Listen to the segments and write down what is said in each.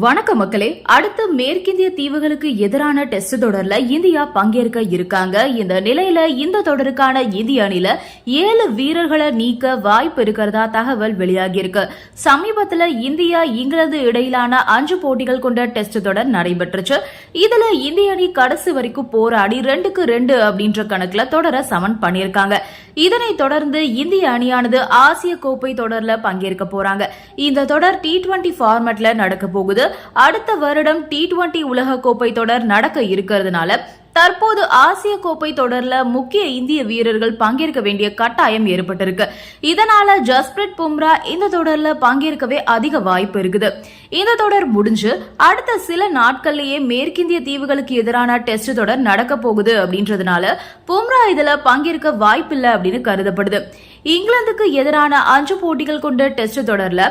வணக்கம் மக்களே அடுத்து மேற்கிந்திய தீவுகளுக்கு எதிரான டெஸ்ட் தொடர்ல இந்தியா பங்கேற்க இருக்காங்க. இந்த நிலையில இந்த தொடருக்கான இந்திய அணில ஏழு வீரர்களை நீக்க வாய்ப்பு இருக்கிறதா தகவல் வெளியாகி இருக்கு. சமீபத்துல இந்தியா இங்கிலாந்து இடையிலான அஞ்சு போட்டிகள் கொண்ட டெஸ்ட் தொடர் நடைபெற்றுச்சு. இதுல இந்திய அணி கடைசி வரைக்கும் போராடி ரெண்டுக்கு ரெண்டு அப்படின்ற கணக்குல தொடர சமன் பண்ணியிருக்காங்க. இதனைத் தொடர்ந்து இந்திய அணியானது ஆசிய கோப்பை தொடர்ல பங்கேற்க போறாங்க. இந்த தொடர் டி டுவெண்டி ஃபார்மட்ல நடக்க போகுது. அடுத்த வருடம் டி டுவெண்டி உலக கோப்பை தொடர் நடக்க இருக்கிறதுனால தற்போது ஆசிய கோப்பை தொடர்ல முக்கிய இந்திய வீரர்கள் பங்கேற்க வேண்டிய கட்டாயம் ஏற்பட்டிருக்கு. இதனால ஜஸ்பிரிட் பும்ரா இந்த தொடர்ல பங்கேற்கவே அதிக வாய்ப்பு இருக்குது. இந்த தொடர் முடிஞ்சு அடுத்த சில நாட்கள்லயே மேற்கிந்திய தீவுகளுக்கு எதிரான டெஸ்ட் தொடர் நடக்க போகுது அப்படின்றதுனால பும்ரா இதுல பங்கேற்க வாய்ப்பில்லை அப்படின்னு கருதப்படுது. இங்கிலாந்துக்கு எதிரான அஞ்சு போட்டிகள் கொண்ட டெஸ்ட் தொடர்ல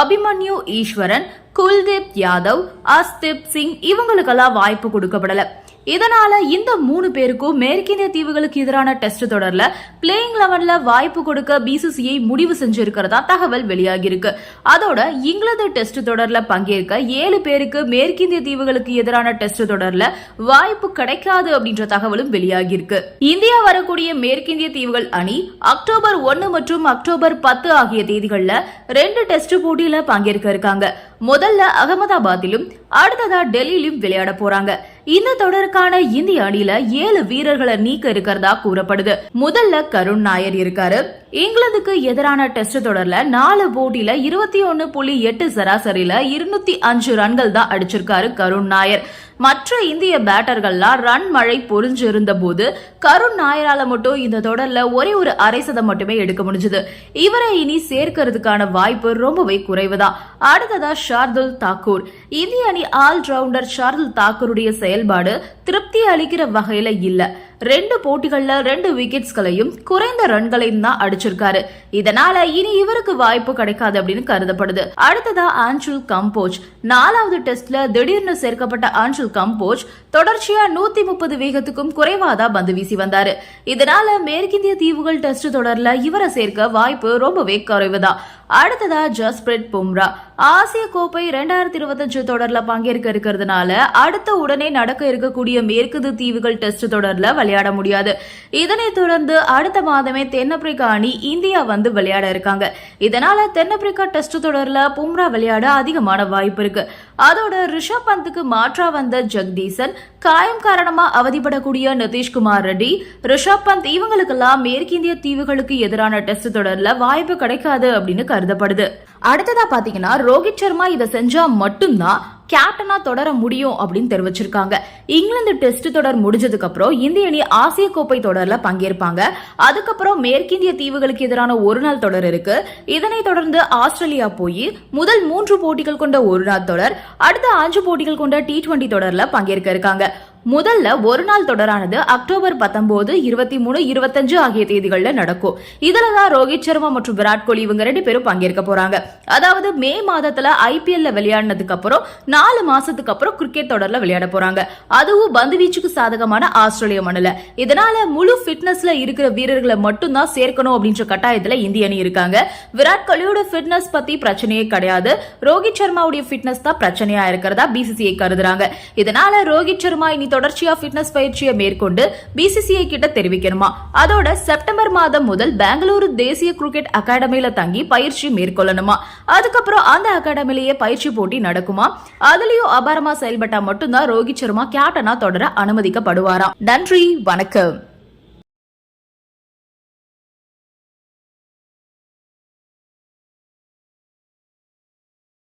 அபிமன்யு ஈஸ்வரன் குல்தீப் யாதவ் அஸ்தீப் சிங் இவங்களுக்கெல்லாம் வாய்ப்பு கொடுக்கப்படலை. இதனால இந்த மூணு பேருக்கும் மேற்கிந்திய தீவுகளுக்கு எதிரான டெஸ்ட் தொடர்ல பிளேயிங் லெவன்ல வாய்ப்பு கொடுக்க பிசிசிஐ முடிவு செஞ்சிருக்கிறதா தகவல் வெளியாகி இருக்கு அதோட இங்கிலாந்து டெஸ்ட் தொடர்ல பங்கேற்க ஏழு பேருக்கு மேற்கிந்திய தீவுகளுக்கு எதிரான டெஸ்ட் தொடர்ல வாய்ப்பு கிடைக்காது அப்படின்ற தகவலும் வெளியாகி இருக்கு இந்தியா வரக்கூடிய மேற்கிந்திய தீவுகள் அணி அக்டோபர் ஒன்னு மற்றும் அக்டோபர் பத்து ஆகிய தேதிகளில் ரெண்டு டெஸ்ட் போட்டியில பங்கேற்க இருக்காங்க. முதல்ல அகமதாபாத்திலும் அடுத்ததா டெல்லியிலும் விளையாட போறாங்க. இந்த தொடருக்கான இந்திய அணியில ஏழு வீரர்களை நீக்க இருக்கிறதா கூறப்படுது. முதல்ல கருண் நாயர் இருக்காரு. இங்கிலாந்துக்கு எதிரான டெஸ்ட் தொடர்ல நாலு போட்டியில இருபத்தி ஒன்னு புள்ளி எட்டு சராசரியில இருநூத்தி அஞ்சு ரன்கள் தான் அடிச்சிருக்காரு கருண் நாயர். மற்ற இந்திய பேட்டர்கள்லாம் ரன் மழை பொறிஞ்சிருந்த போது கருண் நாயரால மட்டும் இந்த தொடர்ல ஒரே ஒரு அரை சதம் மட்டுமே எடுக்க முடிஞ்சது. இவரை இனி சேர்க்கறதுக்கான வாய்ப்பு ரொம்பவே குறைவுதான். அடுத்ததா ஷார்துல் தாக்கூர். இந்திய அணி ஆல்ரவுண்டர் ஷார்துல் தாக்கூருடைய செயல்பாடு திருப்தி அளிக்கிற வகையில இல்ல. ரெண்டு போட்டிகள்ல ரெண்டு விக்கெட்ஸ்களையும் குறைந்த ரன்களையும் தான் அடிச்சிருக்காரு. இதனால இனி இவருக்கு வாய்ப்பு கிடைக்காது அப்படின்னு கருதப்படுது. அடுத்ததா ஆன்சுல் கம்போஜ். நாலாவது டெஸ்ட்ல திடீர்னு சேர்க்கப்பட்ட ஆன்சுல் கம்போஜ் தொடர்ச்சியா நூத்தி முப்பது வேகத்துக்கும் குறைவாதான் பந்து வீசி வந்தாரு. இதனால மேற்கிந்திய தீவுகள் டெஸ்ட் தொடர்ல இவரை சேர்க்க வாய்ப்பு ரொம்பவே குறைவுதான். அடுத்ததா ஜஸ்பிரிட் பும்ரா. ஆசிய கோப்பை இரண்டாயிரத்தி இருபத்தஞ்சு தொடர்ல பங்கேற்க இருக்கிறதுனால அடுத்த உடனே நடக்க இருக்கக்கூடிய மேற்குது தீவுகள் டெஸ்ட் தொடர்ல விளையாட முடியாது. இதனைத் தொடர்ந்து அடுத்த மாதமே தென்னாப்பிரிக்கா அணி இந்தியா வந்து விளையாட இருக்காங்க. இதனால தென்னாப்பிரிக்கா டெஸ்ட் தொடர்ல பும்ரா விளையாட அதிகமான வாய்ப்பு இருக்கு. அதோட ரிஷப் பந்துக்கு மாற்றா வந்த ஜெகதீசன் காயம் காரணமா அவதிப்படக்கூடிய நிதிஷ்குமார் ரெட்டி ரிஷப் பந்த் இவங்களுக்கெல்லாம் மேற்கிந்திய தீவுகளுக்கு எதிரான டெஸ்ட் தொடர்ல வாய்ப்பு கிடைக்காது அப்படின்னு கருதப்படுது. அடுத்ததா பாத்தீங்கன்னா ரோஹித் சர்மா இதை செஞ்சா மட்டும்தான் கேப்டனா தொடர முடியும் அப்படின்னு தெரிவிச்சிருக்காங்க. இங்கிலாந்து டெஸ்ட் தொடர் முடிஞ்சதுக்கு அப்புறம் இந்திய அணி ஆசிய கோப்பை தொடர்ல பங்கேற்பாங்க. அதுக்கப்புறம் மேற்கிந்திய தீவுகளுக்கு எதிரான ஒரு நாள் தொடர் இருக்கு. இதனை தொடர்ந்து ஆஸ்திரேலியா போய் முதல் மூன்று போட்டிகள் கொண்ட ஒரு நாள் தொடர் அடுத்த அஞ்சு போட்டிகள் கொண்ட டி டுவெண்டி தொடர்ல பங்கேற்க இருக்காங்க. முதல்ல ஒரு நாள் தொடரானது அக்டோபர் பத்தொன்பது இருபத்தி மூணு இருபத்தஞ்சு ஆகிய தேதிகளில் நடக்கும். இதுல தான் ரோஹித் சர்மா மற்றும் விராட் கோலி இவங்க ரெண்டு பேரும் பங்கேற்க போறாங்க. அதாவது மே மாதத்துல ஐபிஎல்ல விளையாடினதுக்கு அப்புறம் நாலு மாசத்துக்கு அப்புறம் கிரிக்கெட் தொடர்ல விளையாட போறாங்க. அதுவும் பந்து வீச்சுக்கு சாதகமான ஆஸ்திரேலிய மண்ணில். இதனால முழு ஃபிட்னஸ்ல இருக்கிற வீரர்களை மட்டும்தான் சேர்க்கணும் அப்படின்ற கட்டாயத்துல இந்திய அணி இருக்காங்க. விராட் கோலியோட ஃபிட்னஸ் பத்தி பிரச்சனையே கிடையாது. ரோஹித் சர்மாவுடைய ஃபிட்னஸ் தான் பிரச்சனையா இருக்கிறதா பிசிசிஐ கருதுறாங்க. இதனால ரோஹித் சர்மா இனி தொடர்ச்சியா ஃபிட்னஸ் பயிற்சியை மேற்கொண்டு பிசிசிஐ கிட்ட தெரிவிக்கணுமா? அதோட செப்டம்பர் மாதம் முதல் பெங்களூரு தேசிய கிரிக்கெட் அகாடமியில தங்கி பயிற்சி மேற்கொள்ளணுமா? அதுக்கப்புறம் அந்த அகாடமிலேயே பயிற்சி போட்டி நடக்குமா? அதுலயும் அபாரமா செயல்பட்டா மட்டும்தான் ரோஹித் சர்மா கேப்டனா தொடர அனுமதிக்கப்படுவாராம். நன்றி வணக்கம்.